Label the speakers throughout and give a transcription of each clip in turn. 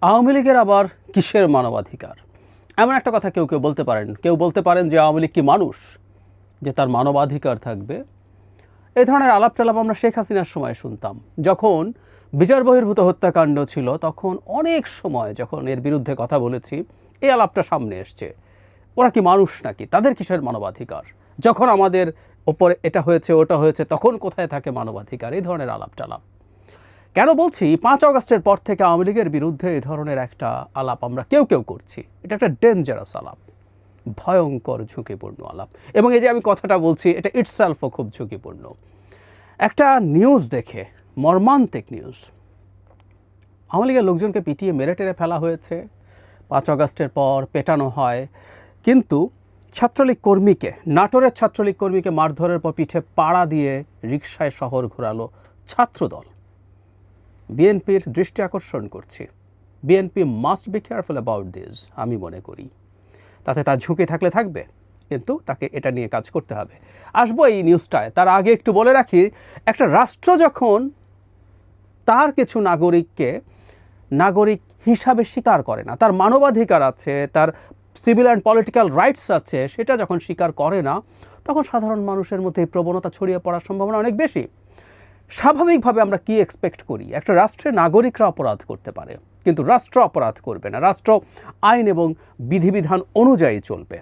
Speaker 1: আওয়ামী লীগের আবার কিসের মানবাধিকার? এমন একটা কথা কেউ কেউ বলতে পারেন। কেউ বলতে পারেন যে আওয়ামী লীগ কি মানুষ? যে তার মানবাধিকার থাকবে? এই ধরনের আলাপ টালাপ আমরা শেখ হাসিনার সময় শুনতাম। যখন বিচার বহির্ভূত হত্যাকাণ্ড ছিল, তখন অনেক সময় যখন এর বিরুদ্ধে কথা বলেছি, এই আলাপটা সামনে এসছে। ওরা কি মানুষ নাকি? তাদের কিসের মানবাধিকার? যখন আমাদের ওপরে এটা হয়েছে, ওটা হয়েছে, তখন কোথায় থাকে মানবাধিকার? এই ধরনের আলাপ টালাপ কেন বলছি? পাঁচ আগস্টের পর থেকে আওয়ামী লীগের বিরুদ্ধে এই ধরনের একটা আলাপ আমরা কেউ কেউ করছি। এটা একটা ডেঞ্জারাস আলাপ। ভয়ঙ্কর ঝুঁকিপূর্ণ আলাপ। এবং এই যে আমি কথাটা বলছি, এটা ইটসেলফও খুব ঝুঁকিপূর্ণ। একটা নিউজ দেখে, মর্মান্তিক নিউজ আওয়ামী লীগের লোকজনকে পিটিয়ে মেরে টেরে ফেলা হয়েছে। পাঁচ আগস্টের পর পেটানো হয়। কিন্তু ছাত্রলীগ কর্মীকে, নাটোরের ছাত্রলীগ কর্মীকে মারধরের পর পিঠে পাড়া দিয়ে রিকশায় শহর ঘোরালো ছাত্রদল। বিএনপির দৃষ্টি আকর্ষণ করছি। BNP must be careful about this আমি মনে করি। তাতে তার ঝুঁকি থাকলে থাকবে, কিন্তু তাকে এটা নিয়ে কাজ করতে হবে। আসব এই নিউজটায় তার আগে একটু বলে রাখি, একটা রাষ্ট্র যখন তার কিছু নাগরিককে নাগরিক হিসাবে স্বীকার করে না, তার মানবাধিকার আছে, তার সিভিল অ্যান্ড পলিটিক্যাল রাইটস আছে, সেটা যখন স্বীকার করে না, তখন সাধারণ মানুষের মধ্যে এই প্রবণতা ছড়িয়ে পড়ার সম্ভাবনা অনেক বেশি। স্বাভাবিকভাবে আমরা কি এক্সপেক্ট করি? একটা রাষ্ট্রের নাগরিকরা অপরাধ করতে পারে, কিন্তু রাষ্ট্র অপরাধ করবে না। রাষ্ট্র আইন এবং বিধিবিধান অনুযায়ী চলবে।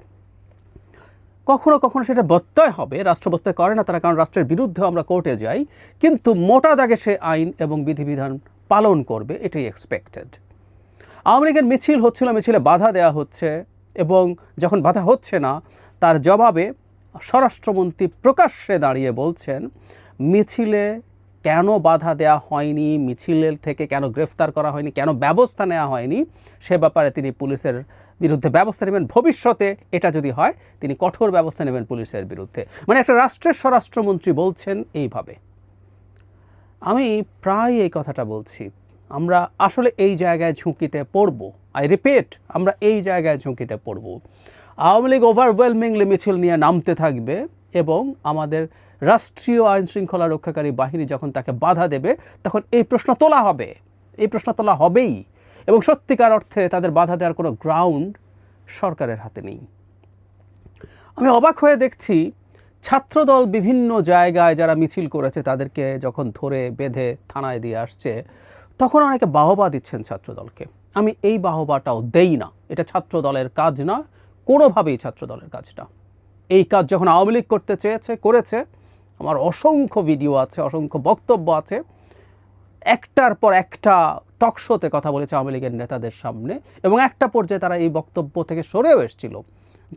Speaker 1: কখনো কখনো সেটা বত্যয় হবে, রাষ্ট্র বত্যয় করে না তারা, কারণ রাষ্ট্রের বিরুদ্ধে আমরা কোর্টে যাই, কিন্তু মোটা দাগে সে আইন এবং বিধিবিধান পালন করবে, এটাই এক্সপেক্টেড আওয়ামী লীগের মিছিল হচ্ছিল, মিছিলে বাধা দেওয়া হচ্ছে এবং যখন বাধা হচ্ছে না, তার জবাবে স্বরাষ্ট্রমন্ত্রী প্রকাশ্যে দাঁড়িয়ে বলছেন, মিছিলে কেন বাধা দেওয়া হয়নি, মিছিলের থেকে কেন গ্রেফতার করা হয়নি, কেন ব্যবস্থা নেওয়া হয়নি, সে ব্যাপারে তিনি পুলিশের বিরুদ্ধে ব্যবস্থা নেবেন। ভবিষ্যতে এটা যদি হয়, তিনি কঠোর ব্যবস্থা নেবেন পুলিশের বিরুদ্ধে। মানে একটা রাষ্ট্রের স্বরাষ্ট্রমন্ত্রী বলছেন এইভাবে। আমি প্রায় এই কথাটা বলছি। আমরা আসলে এই জায়গায় ঝুঁকিতে পড়ব। আই রিপিট আমরা এই জায়গায় ঝুঁকিতে পড়ব। আওয়ামী লীগ ওভারওয়েলমিংলি মিছিল নিয়ে নামতে থাকবে এবং আমাদের রাষ্ট্রীয় আইন শৃঙ্খলা রক্ষাকারী বাহিনী যখন তাকে বাধা দেবে, তখন এই প্রশ্ন তোলা হবে। এই প্রশ্ন তোলা হবেই। এবং সত্যিকার অর্থে তাদের বাধা দেওয়ার কোনো গ্রাউন্ড সরকারের হাতে নেই। আমি অবাক হয়ে দেখছি, ছাত্রদল বিভিন্ন জায়গায় যারা মিছিল করেছে, তাদেরকে যখন ধরে বেঁধে থানায় দিয়ে আসছে, তখন অনেকে বাহবা দিচ্ছেন ছাত্রদলকে। আমি এই বাহবাটাও দেই না। এটা ছাত্রদলের কাজ না, কোনোভাবেই ছাত্রদলের কাজ না। এই কাজ যখন আওয়ামী লীগ করতে চেয়েছে, করেছে আমার অসংখ্য ভিডিও আছে, অসংখ্য বক্তব্য আছে। একটার পর একটা টক শোতে কথা বলেছে আওয়ামী লীগের নেতাদের সামনে এবং একটা পর্যায়ে তারা এই বক্তব্য থেকে সরেও এসেছিল।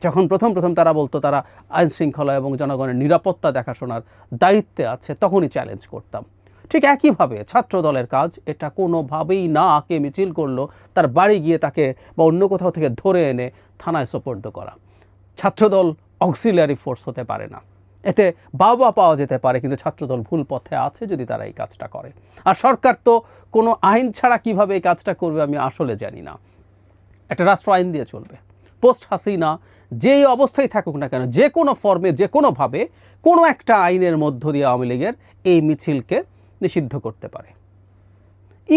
Speaker 1: যখন প্রথম প্রথম তারা বলতো, তারা আইন শৃঙ্খলা এবং জনগণের নিরাপত্তা দেখাশোনার দায়িত্বে আছে, তখনই চ্যালেঞ্জ করতাম। ঠিক একইভাবে ছাত্র দলের কাজ, এটা কোনোভাবেই না কে মিছিল করল, তার বাড়ি গিয়ে তাকে বা অন্য কোথাও থেকে ধরে এনে থানায় সোপর্দ করা। ছাত্রদল অক্সিলারি ফোর্স হতে পারে না। এতে বাবা পাওয়া যেতে পারে, কিন্তু ছাত্রদল ভুল পথে আছে যদি তারা এই কাজটা করে। আর সরকার তো কোনো আইন ছাড়া কীভাবে এই কাজটা করবে আমি আসলে জানি না। একটা রাষ্ট্র আইন দিয়ে চলবে। পোস্ট হাসিনা যেই অবস্থায় থাকুক না কেন, যে কোনো ফর্মে, যে কোনোভাবে কোনো একটা আইনের মধ্য দিয়ে আওয়ামী লীগের এই মিছিলকে নিষিদ্ধ করতে পারে।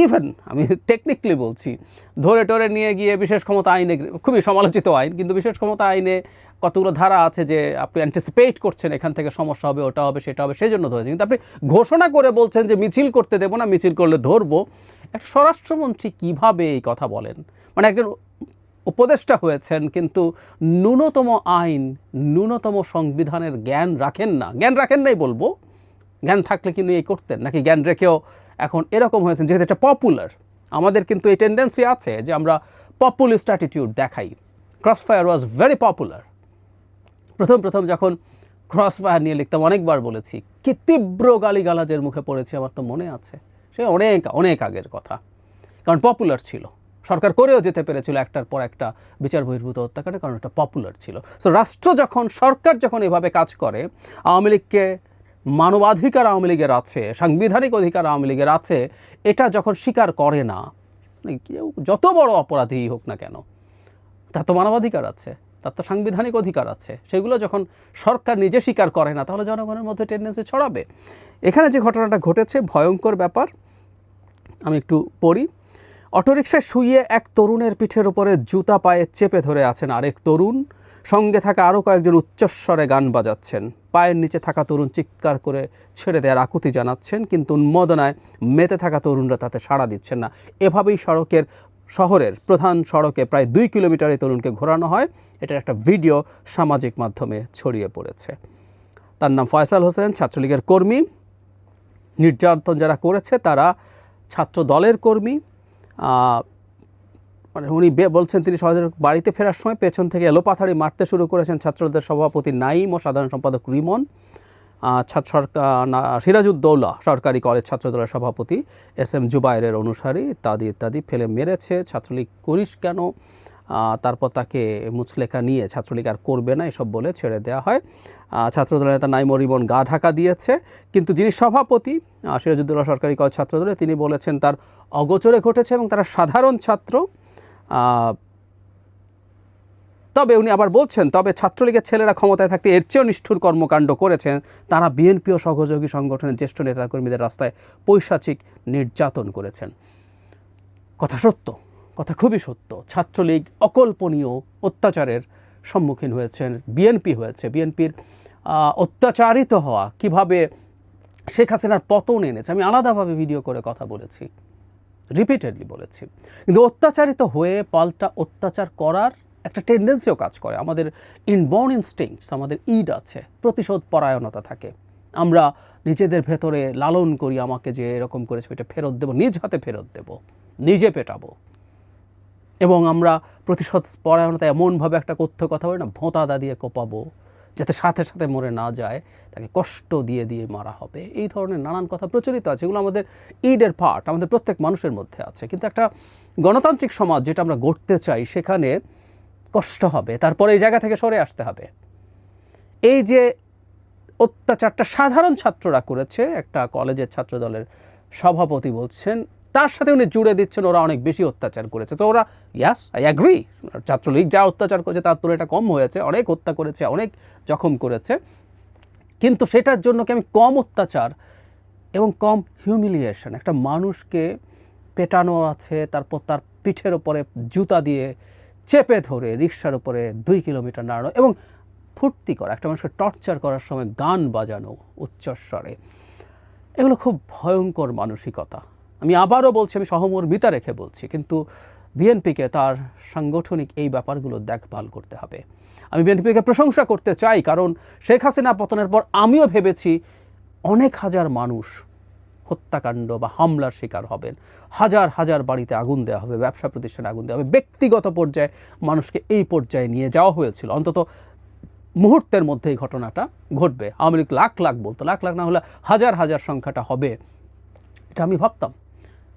Speaker 1: ইভেন আমি টেকনিক্যালি বলছি, ধরে টরে নিয়ে গিয়ে বিশেষ ক্ষমতা আইনে খুবই সমালোচিত আইন, কিন্তু বিশেষ ক্ষমতা আইনে কতগুলো ধারা আছে যে আপনি অ্যান্টিসিপেট করছেন এখান থেকে সমস্যা হবে, ওটা হবে, সেটা হবে সেই জন্য ধরেছেন কিন্তু আপনি ঘোষণা করে বলছেন যে মিছিল করতে দেবো না, মিছিল করলে ধরবো। একটা স্বরাষ্ট্রমন্ত্রী কীভাবে এই কথা বলেন? মানে একজন উপদেষ্টা হয়েছেন, কিন্তু ন্যূনতম আইন, ন্যূনতম সংবিধানের জ্ঞান রাখেন না। জ্ঞান রাখেন নাই বলব। জ্ঞান থাকলে কিন্তু এই করতেন, নাকি জ্ঞান রেখেও এখন এরকম হয়েছেন যেহেতু এটা পপুলার আমাদের কিন্তু এই টেন্ডেন্সি আছে যে আমরা পপুলিস্ট অ্যাটিটিউড দেখাই। ক্রসফায়ার ওয়াজ ভেরি পপুলার প্রথম প্রথম যখন ক্রসফায়ার নিয়ে লিখতাম, অনেকবার বলেছি, কি তীব্র গালিগালাজের মুখে পড়েছি আমার তো মনে আছে। সে অনেক অনেক আগের কথা। কারণ পপুলার ছিল। সরকার করেও যেতে পেরেছিল একটার পর একটা বিচার বহির্ভূত হত্যাকাণ্ড, কারণ এটা পপুলার ছিল। সো রাষ্ট্র যখন, সরকার যখন এভাবে কাজ করে, আওয়ামী লীগকে মানবাধিকার আওয়ামী লীগের আছে, সাংবিধানিক অধিকার আওয়ামী লীগের আছে, এটা যখন স্বীকার করে না মানে কেউ যত বড় অপরাধী হোক না কেন তার তো মানবাধিকার আছে তার তো সাংবিধানিক অধিকার আছে, সেগুলো যখন সরকার নিজে স্বীকার করে না, তাহলে জনগণের মধ্যে টেন্ডেন্সি ছড়াবে। এখানে যে ঘটনাটা ঘটেছে, ভয়ঙ্কর ব্যাপার, আমি একটু পড়ি। অটোরিকশায় শুয়ে এক তরুণের পিঠের উপরে জুতা পায়ে চেপে ধরে আছেন আরেক তরুণ। সঙ্গে থাকা আরও কয়েকজন উচ্চস্বরে গান বাজাচ্ছেন। পায়ের নিচে থাকা তরুণ চিৎকার করে ছেড়ে দেওয়ার আকুতি জানাচ্ছেন, কিন্তু উন্মোদনায় মেতে থাকা তরুণরা তাতে সাড়া দিচ্ছেন না। এভাবেই সড়কের শহরের প্রধান সড়কে প্রায় দুই কিলোমিটার তরুণকে ঘোরানো হয়। এটার একটা ভিডিও সামাজিক মাধ্যমে ছড়িয়ে পড়েছে। তার নাম ফয়সাল হোসেন, ছাত্রলীগের কর্মী। নির্যাতন যারা করেছে, তারা ছাত্র দলের কর্মী মানে উনি বলছেন তিনি সহজে বাড়িতে ফেরার সময় পেছন থেকে এলোপাথাড়ি মারতে শুরু করেছেন ছাত্রদের সভাপতি নাইম ও সাধারণ সম্পাদক রিমন। ছাত্র সরকার সিরাজউদ্দৌলা সরকারি কলেজ ছাত্রদলের সভাপতি এস এম জুবাইরের অনুসারী ইত্যাদি ইত্যাদি ফেলে মেরেছে। ছাত্রলীগ করিস কেন? তারপর তাকে মুচলেখা নিয়ে ছাত্রলীগ আর করবে না এসব বলে ছেড়ে দেওয়া হয়। আহ, ছাত্রদলের নেতা নাইম ও রিমন গা ঢাকা দিয়েছে। কিন্তু যিনি সভাপতি সিরাজউদ্দৌলা সরকারি কলেজ ছাত্রদলে তিনি বলেছেন তার অগোচরে ঘটেছে এবং তারা সাধারণ ছাত্র। তবে উনি আবার বলছেন, তবে ছাত্রলীগের ছেলেরা ক্ষমতায় থাকতে এর চেয়েও নিষ্ঠুর কর্মকাণ্ড করেছেন। তারা বিএনপি ও সহযোগী সংগঠনের জ্যেষ্ঠ নেতাকর্মীদের রাস্তায় পৈশাচিক নির্যাতন করেছেন। কথা সত্য, কথা খুবই সত্য। ছাত্রলীগ অকল্পনীয় অত্যাচারের সম্মুখীন হয়েছেন, বিএনপি হয়েছে। বিএনপির অত্যাচারিত হওয়া, কীভাবে শেখ হাসিনার পতন এনেছে, আমি আলাদাভাবে ভিডিও করে কথা বলেছি। রিপিটেডলি বলেছি। কিন্তু অত্যাচারিত হয়ে পাল্টা অত্যাচার করার একটা টেন্ডেন্সিও কাজ করে। আমাদের ইনবর্ন ইনস্টিংস আমাদের ইড আছে প্রতিশোধ পরায়ণতা থাকে। আমরা নিজেদের ভেতরে লালন করি, আমাকে যে এরকম করেছে, এটা ফেরত দেবো, নিজ হাতে ফেরত দেব, নিজে পেটাবো। এবং আমরা প্রতিশোধ পরায়ণতা এমনভাবে একটা কথ্য কথা বলি না ভোঁতাদা দিয়ে কোপাবো। যাতে সাথে সাথে মরে না যায়, তাকে কষ্ট দিয়ে দিয়ে মারা হবে। এই ধরনের নানান কথা প্রচলিত আছে। এগুলো আমাদের ইডের পার্ট আমাদের প্রত্যেক মানুষের মধ্যে আছে। কিন্তু একটা গণতান্ত্রিক সমাজ যেটা আমরা গড়তে চাই, সেখানে কষ্ট হবে। তারপরে এই জায়গা থেকে সরে আসতে হবে। এই যে অত্যাচারটা সাধারণ ছাত্ররা করেছে, একটা কলেজের ছাত্র দলের সভাপতি বলছেন, তার সাথে উনি জুড়ে দিচ্ছেন, ওরা অনেক বেশি অত্যাচার করেছে। তো ওরা ইয়াস আই অ্যাগ্রি ছাত্রলীগ যা অত্যাচার করেছে তার তুলনায় এটা কম হয়েছে, অনেক হত্যা করেছে, অনেক জখম করেছে। কিন্তু সেটার জন্য কি আমি কম অত্যাচার এবং কম হিউমিলিয়েশন একটা মানুষকে পেটানো আছে, তারপর তার পিঠের ওপরে জুতা দিয়ে চেপে ধরে রিক্সার উপরে দুই কিলোমিটার নাড়ানো এবং ফুর্তি করা, একটা মানুষকে টর্চার করার সময় গান বাজানো উচ্চস্বরে এগুলো খুব ভয়ঙ্কর মানসিকতা। আমি আবারও বলছি, আমি সহমর্মিতা রেখে বলছি, কিন্তু বিএনপিকে তার সাংগঠনিক এই ব্যাপারগুলো দেখভাল করতে হবে। আমি বিএনপিকে প্রশংসা করতে চাই, কারণ শেখ হাসিনা পতনের পর আমিও ভেবেছি অনেক হাজার মানুষ হত্যাকাণ্ড বা হামলার শিকার হবেন। হাজার হাজার বাড়িতে আগুন দেওয়া হবে, ব্যবসা প্রতিষ্ঠানে আগুন দেওয়া হবে। ব্যক্তিগত পর্যায়ে মানুষকে এই পর্যায়ে নিয়ে যাওয়া হয়েছিল। অন্তত মুহূর্তের মধ্যে এই ঘটনাটা ঘটবে। আওয়ামী লীগ লাখ লাখ বলতো। লাখ লাখ না হলে হাজার হাজার সংখ্যাটা হবে। এটা আমি ভাবতাম।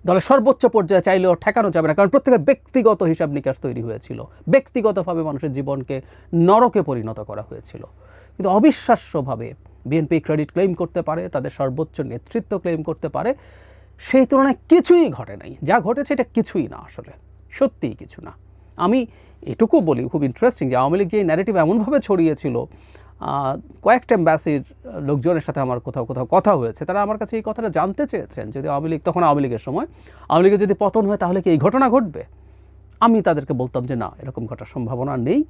Speaker 1: দলের সর্বোচ্চ পর্যায়ে চাইলেও ঠেকানো যাবে না, কারণ প্রত্যেকের ব্যক্তিগত হিসাব নিকাশ তৈরি হয়েছিল। ব্যক্তিগতভাবে মানুষের জীবনকে নরকে পরিণত করা হয়েছিল। কিন্তু অবিশ্বাস্যভাবে বিএনপি ক্রেডিট ক্লেম করতে পারে, তাদের সর্বোচ্চ নেতৃত্ব ক্লেম করতে পারে, সেই তুলনায় কিছুই ঘটে নাই। যা ঘটেছে এটা কিছুই না আসলে, সত্যিই কিছু না। আমি এটুকু বলি, খুব ইন্টারেস্টিং যে আওয়ামী লীগ যে ন্যারেটিভ এমনভাবে ছড়িয়েছিল কয়েকটা এম্বাসির লোকজনের সাথে আমার কোথাও কোথাও কথা হয়েছে। তারা আমার কাছে এই কথাটা জানতে চেয়েছেন যদি আওয়ামী লীগ, তখন আওয়ামী লীগের সময়। আওয়ামী লীগের যদি পতন হয় তাহলে কি এই ঘটনা ঘটবে? আমি তাদেরকে বলতাম যে না, এরকম ঘটার সম্ভাবনা নেই।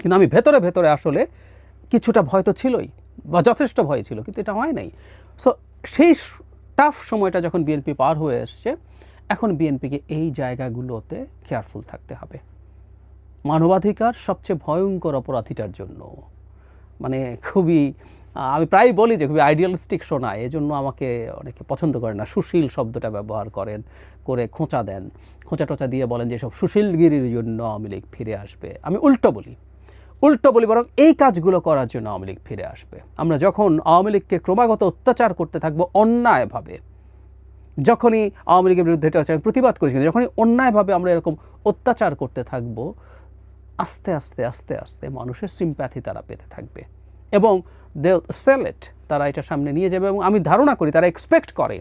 Speaker 1: কিন্তু আমি ভেতরে ভেতরে আসলে কিছুটা ভয় তো ছিলই, বা যথেষ্ট ভয় ছিল, কিন্তু এটা হয় নাই। সো সেই টাফ সময়টা যখন বিএনপি পার হয়ে এসছে, এখন বিএনপিকে এই জায়গাগুলোতে কেয়ারফুল থাকতে হবে। মানবাধিকার সবচেয়ে ভয়ঙ্কর অপরাধীটার জন্য। মানে খুবই আমি প্রায় বলি যে খুবই আইডিয়ালিস্টিক শোনায় এজন্য আমাকে অনেকে পছন্দ করে না। সুশীল শব্দটা ব্যবহার করেন, করে খোঁচা দেন। খোঁচা টোচা দিয়ে বলেন যে সব সুশীলগিরির জন্য আওয়ামী লীগ ফিরে আসবে। আমি উল্টো বলি। উল্টো বলি বরং এই কাজগুলো করার জন্য আওয়ামী লীগ ফিরে আসবে। আমরা যখন আওয়ামী লীগকে ক্রমাগত অত্যাচার করতে থাকব অন্যায়ভাবে, যখনই আওয়ামী লীগের বিরুদ্ধে এটা হচ্ছে আমি প্রতিবাদ করেছি যখনই অন্যায়ভাবে আমরা এরকম অত্যাচার করতে থাকব আস্তে আস্তে আস্তে আস্তে মানুষের সিম্প্যাথি তারা পেতে থাকবে। এবং দে সেল সেলেট তারা এটা সামনে নিয়ে যাবে এবং আমি ধারণা করি তারা এক্সপেক্ট করে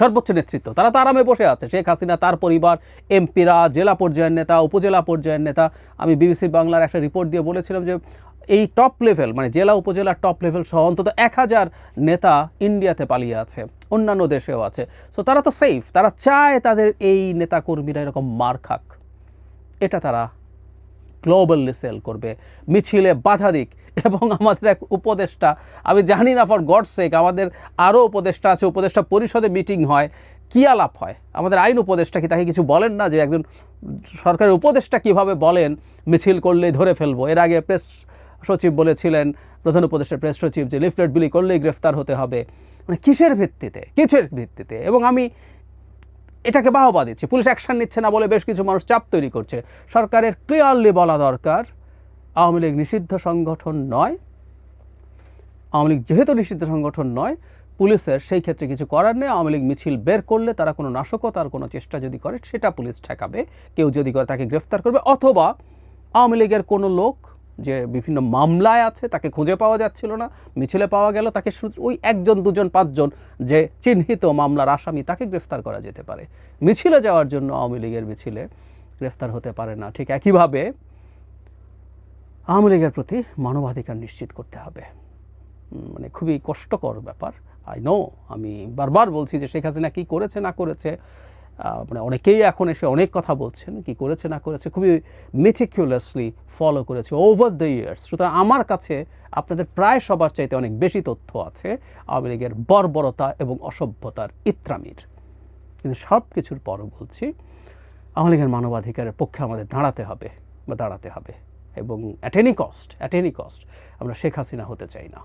Speaker 1: সর্বোচ্চ নেতৃত্ব। তারা তো আরামে বসে আছে, শেখ হাসিনা, তার পরিবার, এমপিরা, জেলা পর্যায়ের নেতা, উপজেলা পর্যায়ের নেতা। আমি বিবিসি বাংলার একটা রিপোর্ট দিয়ে বলেছিলাম যে এই টপ লেভেল মানে জেলা উপজেলার টপ লেভেল সহ অন্তত এক হাজার নেতা ইন্ডিয়াতে পালিয়ে আছে, অন্যান্য দেশেও আছে। সো তারা তো সেফ তারা চায় তাদের এই নেতাকর্মীরা এরকম মার খাক। এটা তারা গ্লোবালি সেল করবে। মিছিলে বাধা দিক। এবং আমাদের এক উপদেষ্টা, আমি জানি না ফর গড সেক, আমাদের আরও উপদেষ্টা আছে, উপদেষ্টা পরিষদে মিটিং হয়। কী আলাপ হয়? আমাদের আইন উপদেষ্টা কি তাকে কিছু বলেন না যে একজন সরকারের উপদেষ্টা কীভাবে বলেন, মিছিল করলেই ধরে ফেলব? এর আগে প্রেস সচিব বলেছিলেন, প্রধান উপদেষ্টা প্রেস সচিব যে লিফলেট বিলি করলেই গ্রেফতার হতে হবে। মানে কিসের ভিত্তিতে? কিসের ভিত্তিতে? এবং আমি এটাকে বাহবা দিচ্ছে। পুলিশ অ্যাকশন নিচ্ছে না বলে বেশ কিছু মানুষ চাপ তৈরি করছে। সরকারের ক্লিয়ারলি বলা দরকার, আওয়ামী লীগ নিষিদ্ধ সংগঠন নয়। আওয়ামী লীগ যেহেতু নিষিদ্ধ সংগঠন নয়, পুলিশের সেই ক্ষেত্রে কিছু করার নেই। আওয়ামী লীগ মিছিল বের করলে তারা কোনো নাশকতার কোনো চেষ্টা যদি করে, সেটা পুলিশ ঠেকাবে। কেউ যদি করে তাকে গ্রেফতার করবে, অথবা আওয়ামী লীগের কোনো লোক যে বিভিন্ন মামলায় আছে, তাকে খুঁজে পাওয়া যাচ্ছিল না, মিছিলে পাওয়া গেল, তাকে ওই একজন, দুজন, পাঁচজন যে চিহ্নিত মামলার আসামি, তাকে গ্রেফতার করা যেতে পারে। মিছিলে যাওয়ার জন্য আওয়ামী লীগের মিছিলে গ্রেফতার হতে পারে না। ঠিক একইভাবে আওয়ামী লীগের প্রতি মানবাধিকার নিশ্চিত করতে হবে। মানে খুবই কষ্টকর ব্যাপার। আই নো আমি বারবার বলছি যে শেখ হাসিনা কী করেছে, না করেছে। মানে অনেকেই এখন এসে অনেক কথা বলছেন, কি করেছে, না করেছে, খুবই মেটিকুলাসলি ফলো করেছে ওভার দ্য ইয়ার্স সুতরাং আমার কাছে আপনাদের প্রায় সবার চাইতে অনেক বেশি তথ্য আছে আওয়ামী লীগের বর্বরতা এবং অসভ্যতার ইত্রামির। কিন্তু সব কিছুর পরও বলছি, আওয়ামী লীগের মানবাধিকারের পক্ষে আমাদের দাঁড়াতে হবে বা দাঁড়াতে হবে এবং at any cost at any cost আমরা শেখ হাসিনা হতে চাই না।